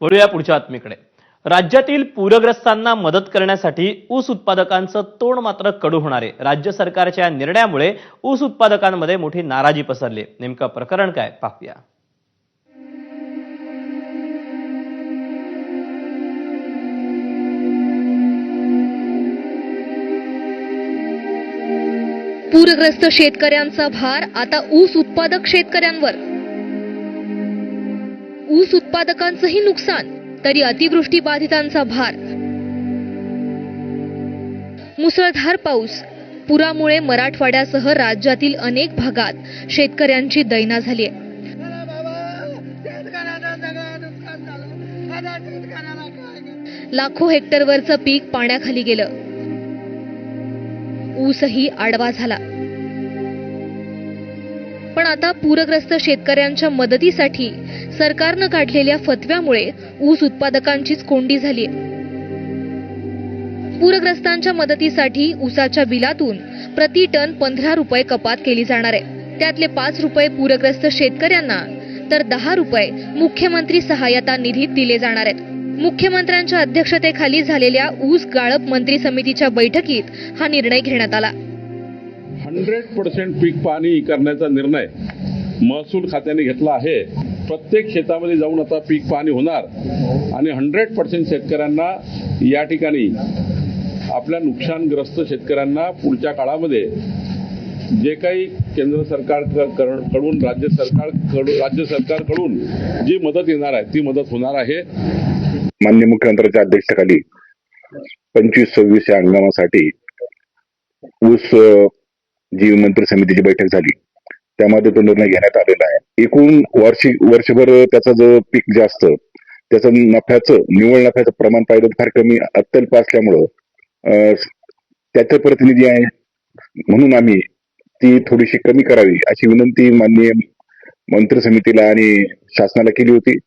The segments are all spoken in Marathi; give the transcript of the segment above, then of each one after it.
वळूया पुढच्या बातमीकडे. राज्यातील पूरग्रस्तांना मदत करण्यासाठी ऊस उत्पादकांचं तोंड मात्र कडू होणार. आहे राज्य सरकारच्या या निर्णयामुळे ऊस उत्पादकांमध्ये मोठी नाराजी पसरली. नेमकं प्रकरण काय? पाहूया. पूरग्रस्त शेतकऱ्यांचा भार आता ऊस उत्पादक शेतकऱ्यांवर. ऊस उत्पादकांचंही नुकसान तरी अतिवृष्टी बाधितांचा भार. मुसळधार पाऊस पुरामुळे मराठवाड्यासह राज्यातील अनेक भागात शेतकऱ्यांची दैना झाली आहे. लाखो हेक्टरवरचं पीक पाण्याखाली गेलं. ऊसही आडवा झाला. पण आता पूरग्रस्त शेतकऱ्यांच्या मदतीसाठी सरकारनं काढलेल्या फतव्यामुळे ऊस उत्पादकांचीच कोंडी झाली पूरग्रस्तांच्या मदतीसाठी ऊसाच्या बिलातून प्रति टन पंधरा रुपये कपात केली जाणार आहे. त्यातले पाच रुपये पूरग्रस्त शेतकऱ्यांना तर दहा रुपये मुख्यमंत्री सहायता निधीत दिले जाणार आहेत. मुख्यमंत्र्यांच्या अध्यक्षतेखाली झालेल्या ऊस गाळप मंत्री समितीच्या बैठकीत हा निर्णय घेण्यात आला. हंड्रेड पर्सेंट पीक पाणी करण्याचा निर्णय महसूल खात्याने घेतला आहे. प्रत्येक शेतामध्ये जाऊन आता पीक पाणी होणार. आणि हंड्रेड पर्सेंट शेतकऱ्यांना या ठिकाणी आपल्या नुकसानग्रस्त शेतकऱ्यांना पुढच्या काळामध्ये जे काही केंद्र सरकारकडून राज्य सरकारकडून राज्य सरकारकडून जी मदत येणार आहे ती मदत होणार आहे. मान्य मुख्यमंत्र्यांच्या अध्यक्षतेखाली पंचवीस सव्वीस या हंगामासाठी ऊस अ, जी मंत्री समितीची बैठक झाली त्यामध्ये तो निर्णय घेण्यात आलेला आहे. एकूण वार्षिक वर्षभर त्याचा जो पीक जास्त त्याचं नफ्याचं निव्वळ नफ्याचं प्रमाण पाहिलं फार कमी अत्यल्प असल्यामुळं त्याचे प्रतिनिधी आहे म्हणून आम्ही ती थोडीशी कमी करावी अशी विनंती माननीय मंत्री समितीला आणि शासनाला केली होती.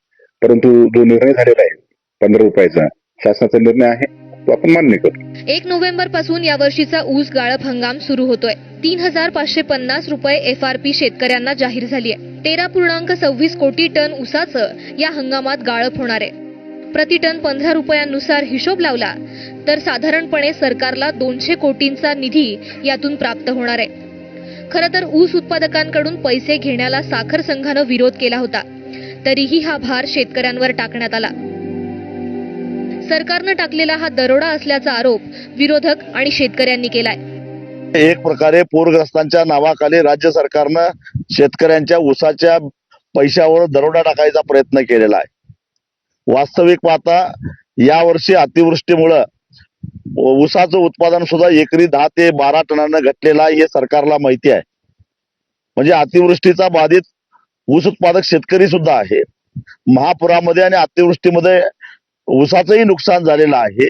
परंतु जो निर्णय झालेला आहे पंधरा रुपयाचा शासनाचा निर्णय आहे. तो आपण मान्य करतो. एक नोव्हेंबरपासून या वर्षीचा ऊस गाळप हंगाम सुरू होतोय. तीन हजार पाचशे पन्नास रुपये एफ आर पी शेतकऱ्यांना जाहीर झाली आहे तेरा पूर्णांक सव्वीस कोटी टन ऊसाचं या हंगामात गाळप होणार आहे. प्रति टन पंधरा रुपयांनुसार हिशोब लावला तर साधारणपणे सरकारला दोनशे कोटींचा निधी यातून प्राप्त होणार आहे. खरं तर ऊस उत्पादकांकडून पैसे घेण्याला साखर संघानं विरोध केला होता. तरीही हा भार शेतकऱ्यांवर टाकण्यात आला. सरकारनं टाकलेला हा दरोडा असल्याचा आरोप विरोधक आणि शेतकऱ्यांनी केलाय. एक प्रकारे पूरग्रस्तांच्या नावाखाली राज्य सरकारनं शेतकऱ्यांच्या ऊसाच्या पैशावर दरोडा टाकायचा प्रयत्न केलेला आहे. वास्तविक पाहता यावर्षी अतिवृष्टीमुळं ऊसाचं उत्पादन सुद्धा एकरी दहा ते बारा टनानं घटलेला आहे हे सरकारला माहिती आहे. म्हणजे अतिवृष्टीचा बाधित ऊस उत्पादक शेतकरी सुद्धा आहे. महापुरामध्ये आणि अतिवृष्टीमध्ये ऊसाचंही नुकसान झालेलं आहे.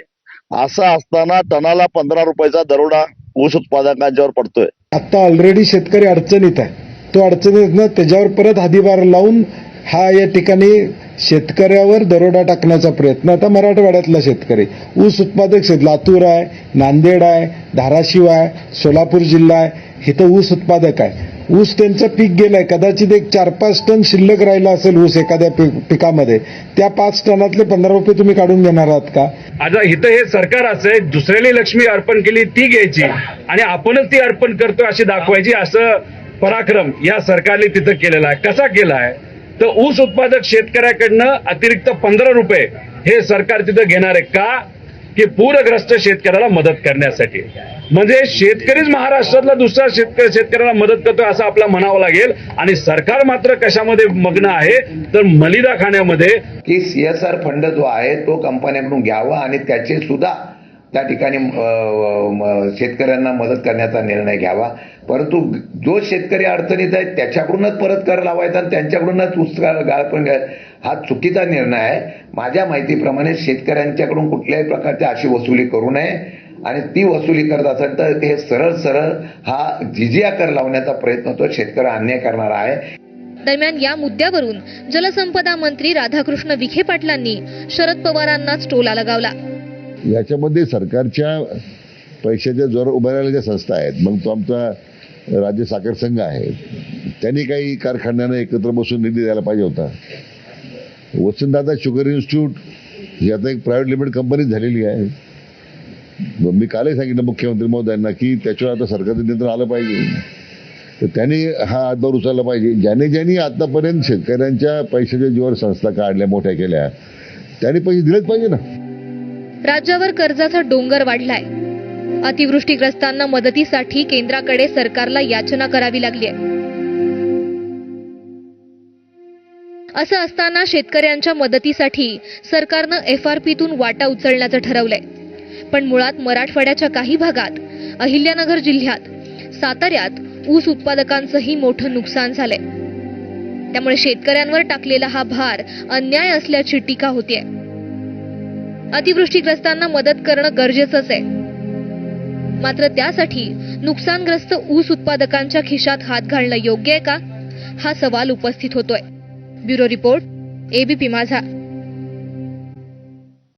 असं असताना टनाला पंधरा रुपयाचा दरोडा ऊस उत्पादकांच्यावर पडतोय. आता ऑलरेडी शेतकरी अडचणीत आहे. तो अडचणीत ना त्याच्यावर परत हादीबार लावून हा या ठिकाणी शेतकऱ्यावर दरोडा टाकण्याचा प्रयत्न. आता मराठवाड्यातला शेतकरी ऊस उत्पादक शेत लातूर आहे नांदेड आहे धाराशिव आहे सोलापूर जिल्हा आहे इथं ऊस उत्पादक आहे. ऊस त्यांचं पीक गेलंय. कदाचित एक चार पाच टन शिल्लक राहिला असेल ऊस एखाद्या पिकामध्ये. त्या पाच टनातले पंधरा रुपये तुम्ही काढून घेणार आहात का? आता इथं हे सरकार असं आहे दुसऱ्याने लक्ष्मी अर्पण केली ती घ्यायची. आणि आपणच ती अर्पण करतो अशी दाखवायची असं पराक्रम या सरकारने तिथं केलेला आहे. कसा केला आहे? तर ऊस उत्पादक शेतकऱ्याकडनं अतिरिक्त पंधरा रुपये हे सरकार तिथं घेणार आहे. का? की पूरग्रस्त शेतकऱ्याला मदत करण्यासाठी. म्हणजे शेतकरीच महाराष्ट्रातला दुसरा शेतकरी शेतकऱ्याला मदत करतोय असं आपला म्हणावं लागेल. आणि सरकार मात्र कशामध्ये मग्न आहे तर मलिदा खाण्यामध्ये की सीएसआर फंड जो आहे तो कंपन्यांकडून घ्यावा आणि त्याचे सुद्धा त्या ठिकाणी शेतकऱ्यांना मदत करण्याचा निर्णय घ्यावा. परंतु जो शेतकरी अडचणीत आहे त्याच्याकडूनच परत कर लावायचा आणि त्यांच्याकडूनच पुस्तक गाळपण घ्या हा चुकीचा निर्णय आहे. माझ्या माहितीप्रमाणे शेतकऱ्यांच्याकडून कुठल्याही प्रकारची अशी वसुली करू नये. आणि ती वसुली करत असेल तर हे सरळ सरळ हा जिजिया कर लावण्याचा प्रयत्न तो शेतकरी अन्याय करणार आहे. दरम्यान या मुद्द्यावरून जलसंपदा मंत्री राधाकृष्ण विखे पाटलांनी शरद पवारांनाच टोला लगावला. याच्यामध्ये सरकारच्या पैशाच्या जोर उभारलेल्या ज्या संस्था आहेत. मग तो आमचा राज्य साखर संघ आहे. त्यांनी काही कारखान्यांना एकत्र बसून निधी द्यायला पाहिजे होता. वसंतदादा शुगर इन्स्टिट्यूट ही आता एक प्रायव्हेट लिमिटेड कंपनी झालेली आहे. मी कालही सांगितलं मुख्यमंत्री महोदयांना की त्याच्यावर आता सरकारचं नियंत्रण आलं पाहिजे. तर त्यांनी हा हातभार उचलला पाहिजे. ज्याने ज्यांनी आतापर्यंत शेतकऱ्यांच्या पैशाच्या जीवर संस्था काढल्या मोठ्या केल्या त्यांनी पैसे दिलेच पाहिजे ना. राज्यावर कर्जाचा डोंगर वाढलाय. अतिवृष्टीग्रस्तांना मदतीसाठी केंद्राकडे सरकारला याचना करावी लागली आहे असं असताना शेतकऱ्यांच्या मदतीसाठी सरकारनं एफ आर पीतून वाटा उचलण्याचं ठरवलंय. पण मुळात मराठवाड्याच्या काही भागात अहिल्यानगर जिल्ह्यात साताऱ्यात ऊस उत्पादकांचंही मोठं नुकसान झालंय. त्यामुळे शेतकऱ्यांवर टाकलेला हा भार अन्याय असल्याची टीका होतीये. अतिवृष्टीग्रस्तांना मदत करणं गरजेचंच आहे. मात्र त्यासाठी नुकसानग्रस्त ऊस उत्पादकांच्या खिशात हात घालणं योग्य आहे का? हा सवाल उपस्थित होतोय. ब्युरो रिपोर्ट एबीपी माझा.